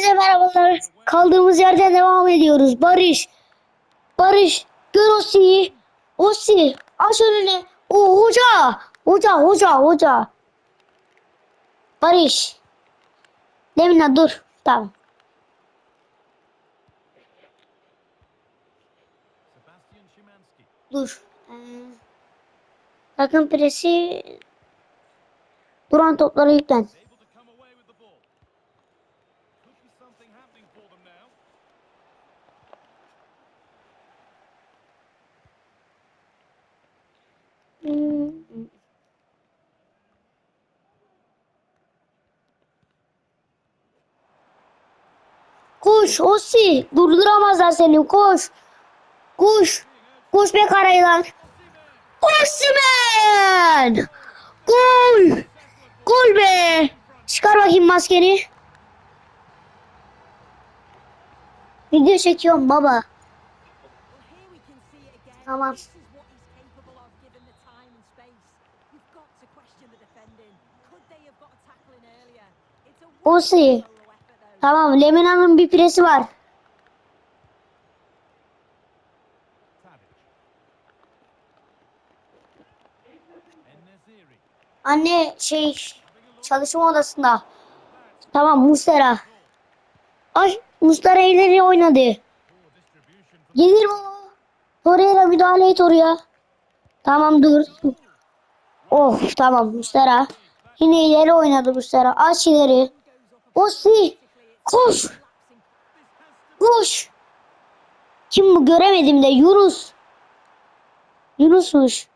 Hepinize merhabalar. Kaldığımız yerden devam ediyoruz. Barış. Barış. Gör Osi'yi. Osi. Aç önüne. O hoca. Hoca hoca hoca. Barış. Lemina dur. Tamam. Dur. Ee, takım presi duran toplara yüklen. Something happening for them now. Koş Osi. Durduramazlar seni. Koş. Koş. Koş be Karayılan. Osimhen. Gol. Gol be. Çıkar bakayım maskeni. Video çekiyorum baba. Tamam. Osi. Tamam Lemina'nın bir presi var. Anne şey çalışma odasında. Tamam Mustera. Ay Mustera ileri oynadı. Gelir baba. Torreira müdahale et oraya. Tamam dur. Oh tamam Mustera. Yine ileri oynadı Mustera. Aç ileri. Osi. Koş. Koş. Kim bu göremedim de Yunus. Yunus'muş.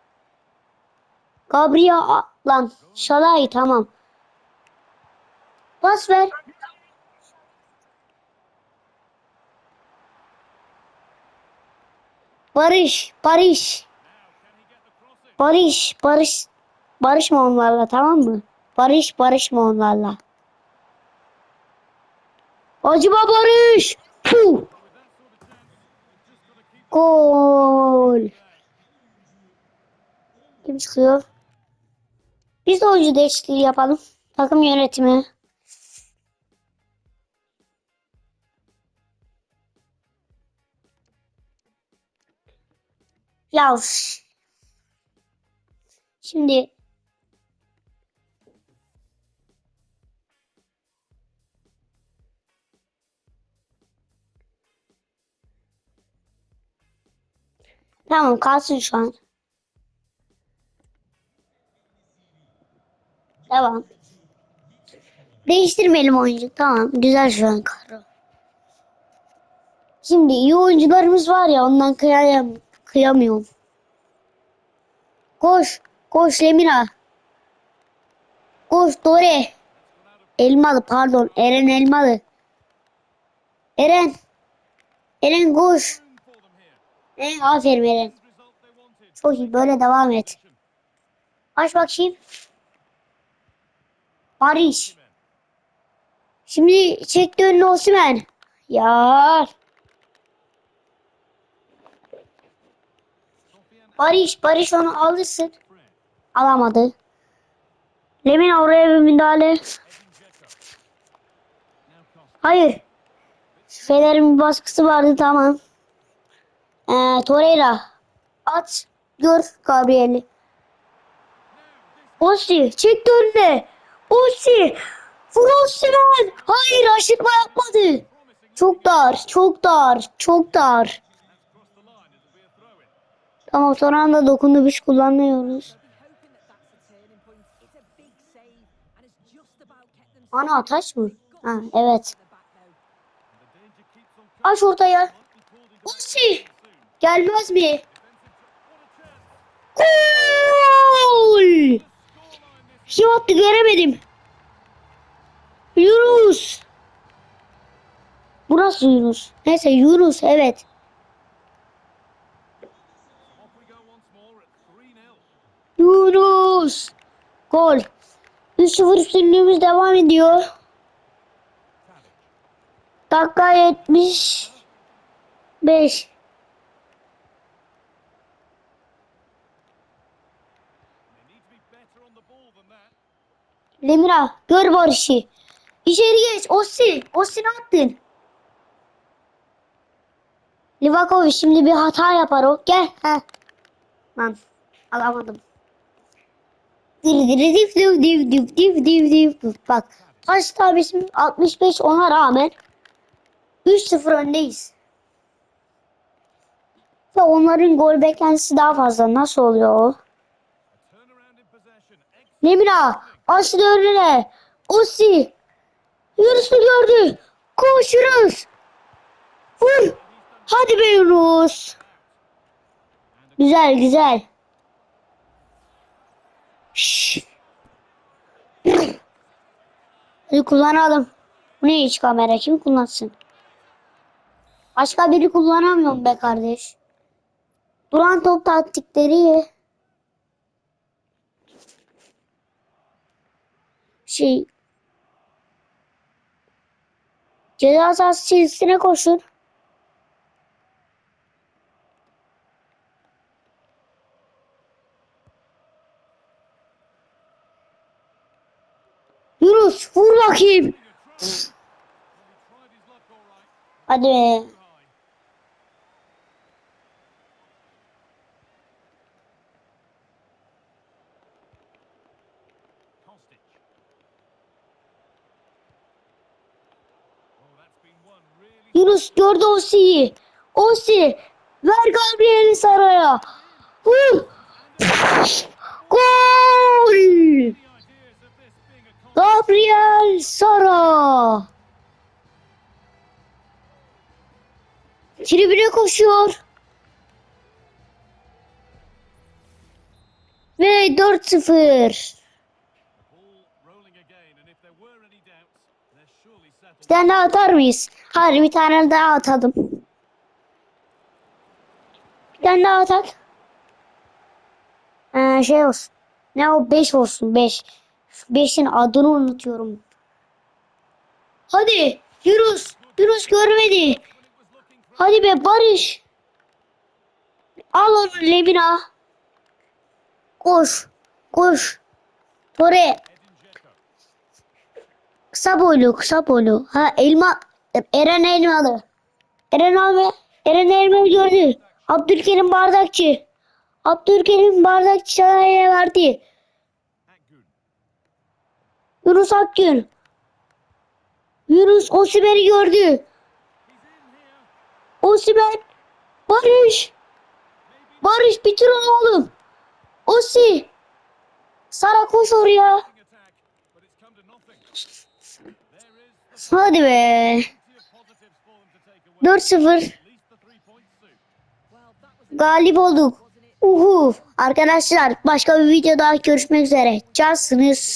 Gabriel lan Şalay tamam. Pas ver. Barış, Barış. Barış, Barış. Barışma onlarla tamam mı? Barış, barışma onlarla. Acaba Barış. Puh. Gol. Kim çıkıyor? Biz de oyuncu değişikliği yapalım. Takım yönetimi. Ya ş- şimdi Tamam kalsın şu an. Devam. Değiştirmeyelim oyuncu. Tamam güzel şu an kadro. Şimdi iyi oyuncularımız var ya ondan kıyayam, kıyamıyorum. Koş. Koş Lemina. Koş Dore. Elmalı pardon. Eren Elmalı. Eren. Eren koş. Eren aferin Eren. Çok iyi böyle devam et. Aç bakayım. Barış. Şimdi çekti önüne Osman. Ya. Barış, Barış onu alırsın. Alamadı. Lemina oraya bir müdahale. Hayır. Fener'in bir baskısı vardı tamam. Ee, Torreira. At. Gör Gabriel'i. Osi. Çekti önüne. Osi. Vur Osimhen. Hayır aşırtma yapmadı. Çok dar. Çok dar. Çok dar. Tamam son anda dokundu biz kullanıyoruz. Ana ataç mı? Ha evet. Aç ortaya. Osi. Gelmez mi? Gol! Kim attı göremedim. Yunus. Burası Yunus. Neyse Yunus evet. Yunus. Gol. 3-0 üstünlüğümüz devam ediyor. Dakika 75. They need to be better on the ball than that. Lemira gör Barış'ı. İçeri geç. Osi. Osi ne yaptın? Livakovic şimdi bir hata yapar o. Gel. Heh. Lan alamadım. Div div div div div div div div div. Bak kaç tabisi 65 ona rağmen 3-0 öndeyiz. Ve onların gol beklentisi daha fazla. Nasıl oluyor o? A turnaround in possession. Excellent. Lemina açtı önüne. Osi. Yunus'u gördü. Koş Yunus. Vur. Hadi be Yunus. Güzel güzel. Şşş. Hadi kullanalım. Bu ne hiç kamera kim kullansın? Başka biri kullanamıyorum be kardeş. Duran top taktikleri. Şey. Ceza sahası çizgisine koşun. That's been one really Yunus gördü Osi'yi. Osi ver Gabriel'i Saray'a. Vur. Gol. Gabriel Sara. Tribüne koşuyor. Ve 4-0. ball rolling again, and if there were any doubts, they're surely Bir tane daha atar mıyız? Hadi bir tane daha atalım. Bir tane daha atak. Ee, şey olsun. Ne o 5 olsun 5. 5'in adını unutuyorum. Hadi Yunus. Yunus görmedi. Hadi be Barış. Al onu Lemina. Koş. Koş. Dzeko. Kısa boylu, kısa boylu. Ha elma, Eren Elmalı. Eren abi, Eren Elmalı gördü. Abdülkerim Bardakçı. Abdülkerim Bardakçı sahaya verdi. Yunus Akgün. Yunus Osimer'i gördü. Osimer. Barış. Barış bitir onu oğlum. Osi. Sana koş oraya. Hadi be. 4-0. Galip olduk. Uhu. Arkadaşlar başka bir videoda görüşmek üzere. Cansınız.